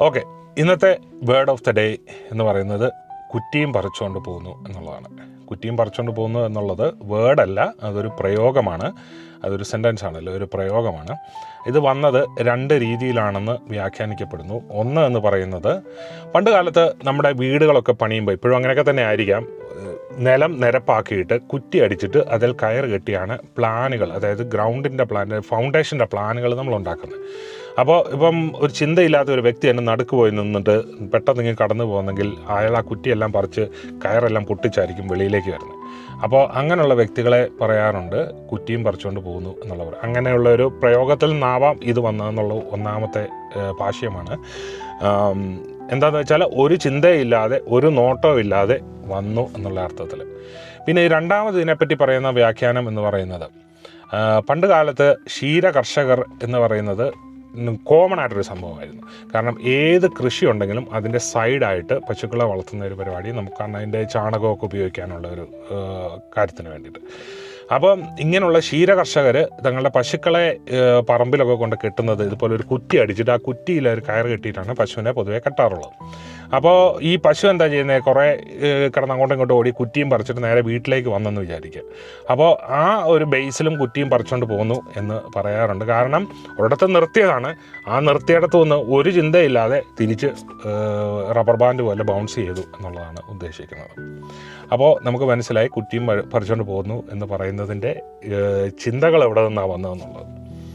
Okay ഇന്നത്തെ word of the day എന്ന് പറയുന്നത് കുറ്റിയും പറിച്ചുകൊണ്ട് പോകുന്നു എന്നുള്ളതാണ്. കുറ്റിയും പറിച്ചുകൊണ്ട് പോകുന്നു എന്നുള്ളത് വേർഡല്ല അതൊരു പ്രയോഗമാണ്. അതൊരു സെന്റൻസ് ആണല്ലോ ഒരു പ്രയോഗമാണ്. ഇത് വന്നത് രണ്ട് രീതിയിലാണെന്ന് വ്യാഖ്യാനിക്കപ്പെടുന്നു. ഒന്ന് എന്ന് പറയുന്നത് പണ്ട് കാലത്ത് നമ്മുടെ വീടുകളൊക്കെ പണിയുമ്പോൾ ഇപ്പോഴും അങ്ങനെയൊക്കെ തന്നെ ആയിരിക്കാം. നിലം നിരപ്പാക്കിയിട്ട് കുറ്റി അടിച്ചിട്ട് അതിൽ കയർ കെട്ടിയാണ് പ്ലാനുകൾ അതായത് ഗ്രൗണ്ടിന്റെ പ്ലാൻ ഫൗണ്ടേഷന്റെ പ്ലാനുകൾ നമ്മൾ ഉണ്ടാക്കുന്നത്. അപ്പോൾ ഇപ്പം ഒരു ചിന്തയില്ലാത്ത ഒരു വ്യക്തി തന്നെ നടുക്ക് പോയി നിന്നിട്ട് പെട്ടെന്ന് ഇങ്ങനെ കടന്നു പോകുന്നെങ്കിൽ അയാൾ ആ കുറ്റിയെല്ലാം പറിച്ച് കയറെല്ലാം പൊട്ടിച്ചായിരിക്കും വെളിയിലേക്ക് വരുന്നത്. അപ്പോൾ അങ്ങനെയുള്ള വ്യക്തികളെ പറയാറുണ്ട് കുറ്റിയും പറിച്ചുകൊണ്ട് പോകുന്നു എന്നുള്ളവർ. അങ്ങനെയുള്ള ഒരു പ്രയോഗത്തിൽ നിന്നാവാം ഇത് വന്നതെന്നുള്ള ഒന്നാമത്തെ ഭാഷയമാണ്. എന്താണെന്ന് വെച്ചാൽ ഒരു ചിന്തയില്ലാതെ ഒരു നോട്ടവും ഇല്ലാതെ വന്നു എന്നുള്ള അർത്ഥത്തിൽ. പിന്നെ ഈ രണ്ടാമത് ഇതിനെപ്പറ്റി പറയുന്ന വ്യാഖ്യാനം എന്ന് പറയുന്നത് പണ്ട് കാലത്ത് ക്ഷീര കർഷകർ എന്ന് പറയുന്നത് കോമൺ ആയിട്ടൊരു സംഭവമായിരുന്നു. കാരണം ഏത് കൃഷി ഉണ്ടെങ്കിലും അതിന്റെ സൈഡായിട്ട് പശുക്കളെ വളർത്തുന്ന ഒരു പരിപാടി നമുക്ക് കാരണം അതിന്റെ ചാണകമൊക്കെ ഉപയോഗിക്കാനുള്ള ഒരു കാര്യത്തിന് വേണ്ടിയിട്ട്. അപ്പം ഇങ്ങനെയുള്ള ക്ഷീര കർഷകർ തങ്ങളുടെ പശുക്കളെ പറമ്പിലൊക്കെ കൊണ്ട് കെട്ടുന്നത് ഇതുപോലെ ഒരു കുറ്റി അടിച്ചിട്ട് ആ കുറ്റിയിൽ ഒരു കയർ കെട്ടിയിട്ടാണ് പശുവിനെ പൊതുവേ കെട്ടാറുള്ളത്. അപ്പോൾ ഈ പശു എന്താ ചെയ്യുന്നത് കുറേ കിടന്ന് അങ്ങോട്ടും ഇങ്ങോട്ടും ഓടി കുറ്റിയും പറിച്ചിട്ട് നേരെ വീട്ടിലേക്ക് വന്നെന്ന് വിചാരിക്കുക അപ്പോൾ ആ ഒരു ബേസിലും കുറ്റിയും പറിച്ചുകൊണ്ട് പോകുന്നു എന്ന് പറയാറുണ്ട്. കാരണം ഒരിടത്ത് നിർത്തിയതാണ്. ആ നിർത്തിയിടത്തു നിന്ന് ഒരു ചിന്തയില്ലാതെ തിരിച്ച് റബ്ബർ ബാൻഡ് പോലെ ബൗൺസ് ചെയ്തു എന്നുള്ളതാണ് ഉദ്ദേശിക്കുന്നത്. അപ്പോൾ നമുക്ക് മനസ്സിലായി കുറ്റിയും പറിച്ചുകൊണ്ട് പോകുന്നു എന്ന് പറയുന്നതിന്റെ ചിന്തകൾ എവിടെ നിന്നാണ് വന്നതെന്നുള്ളത്.